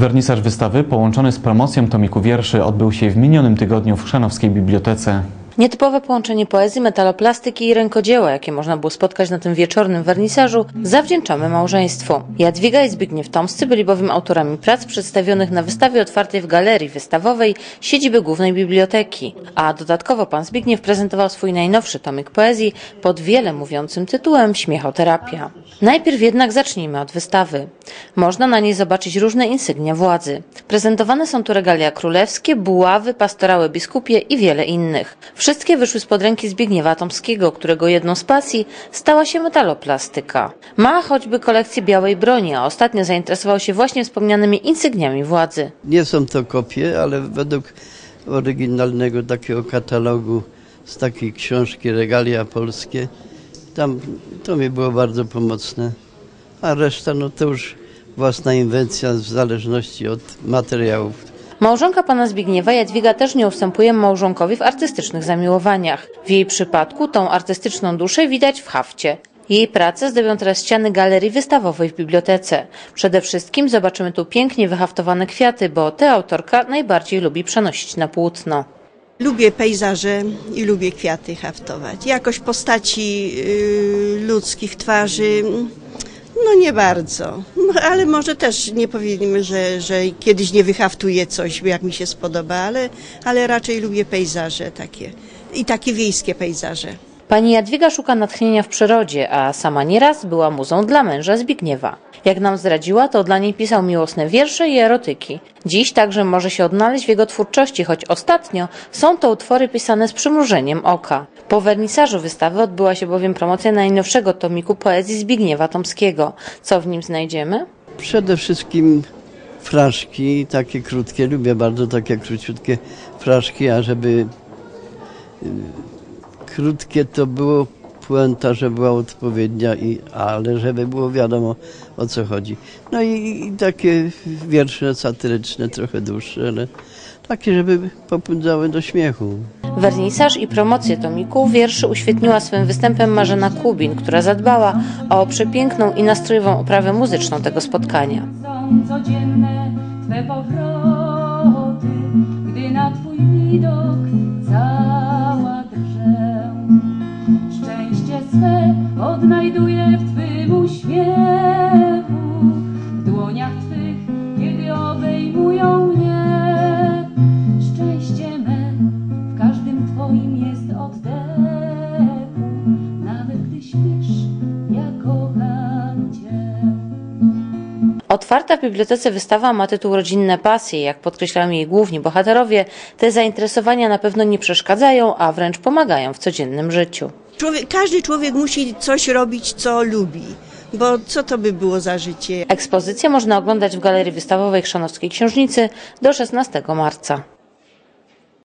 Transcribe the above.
Wernisaż wystawy połączony z promocją tomiku wierszy odbył się w minionym tygodniu w Chrzanowskiej Bibliotece. Nietypowe połączenie poezji, metaloplastyki i rękodzieła, jakie można było spotkać na tym wieczornym wernisażu, zawdzięczamy małżeństwu. Jadwiga i Zbigniew Tomscy byli bowiem autorami prac przedstawionych na wystawie otwartej w galerii wystawowej siedziby Głównej Biblioteki. A dodatkowo pan Zbigniew prezentował swój najnowszy tomik poezji pod wiele mówiącym tytułem Śmiechoterapia. Najpierw jednak zacznijmy od wystawy. Można na niej zobaczyć różne insygnia władzy. Prezentowane są tu regalia królewskie, buławy, pastorały biskupie i wiele innych. Wszystkie wyszły spod ręki Zbigniewa Tomskiego, którego jedną z pasji stała się metaloplastyka. Ma choćby kolekcję białej broni, a ostatnio zainteresował się właśnie wspomnianymi insygniami władzy. Nie są to kopie, ale według oryginalnego takiego katalogu z takiej książki Regalia Polskie, tam to mi było bardzo pomocne. A reszta no to już własna inwencja w zależności od materiałów. Małżonka pana Zbigniewa Jadwiga też nie ustępuje małżonkowi w artystycznych zamiłowaniach. W jej przypadku tą artystyczną duszę widać w hafcie. Jej prace zdobią teraz ściany galerii wystawowej w bibliotece. Przede wszystkim zobaczymy tu pięknie wyhaftowane kwiaty, bo te autorka najbardziej lubi przenosić na płótno. Lubię pejzaże i lubię kwiaty haftować. Jakoś postaci y, ludzkich twarzy, no nie bardzo. No, ale może też nie powiedzmy, że, że kiedyś nie wyhaftuję coś, jak mi się spodoba, ale, ale raczej lubię pejzaże takie i takie wiejskie pejzaże. Pani Jadwiga szuka natchnienia w przyrodzie, a sama nieraz była muzą dla męża Zbigniewa. Jak nam zdradziła, to dla niej pisał miłosne wiersze i erotyki. Dziś także może się odnaleźć w jego twórczości, choć ostatnio są to utwory pisane z przymrużeniem oka. Po wernisażu wystawy odbyła się bowiem promocja najnowszego tomiku poezji Zbigniewa Tomskiego. Co w nim znajdziemy? Przede wszystkim fraszki, takie krótkie, lubię bardzo takie króciutkie fraszki, a żeby y, krótkie to było puenta, że była odpowiednia, i, ale żeby było wiadomo o co chodzi. No i, i takie wiersze satyryczne, trochę dłuższe, ale takie, żeby popędzały do śmiechu. Wernisaż i promocję tomiku wierszy uświetniła swym występem Marzena Kubin, która zadbała o przepiękną i nastrojową oprawę muzyczną tego spotkania. są codzienne Twe powroty, gdy na Twój widok odnajduję w Twym uśmiechu, w dłoniach Twych, kiedy obejmują mnie. Szczęście me w każdym Twoim jest oddechu, nawet gdy śpisz, ja kocham Cię. Otwarta w bibliotece wystawa ma tytuł Rodzinne pasje. Jak podkreślają jej główni bohaterowie, te zainteresowania na pewno nie przeszkadzają, a wręcz pomagają w codziennym życiu. Człowiek, każdy człowiek musi coś robić, co lubi, bo co to by było za życie? Ekspozycję można oglądać w Galerii Wystawowej Chrzanowskiej Książnicy do 16 marca.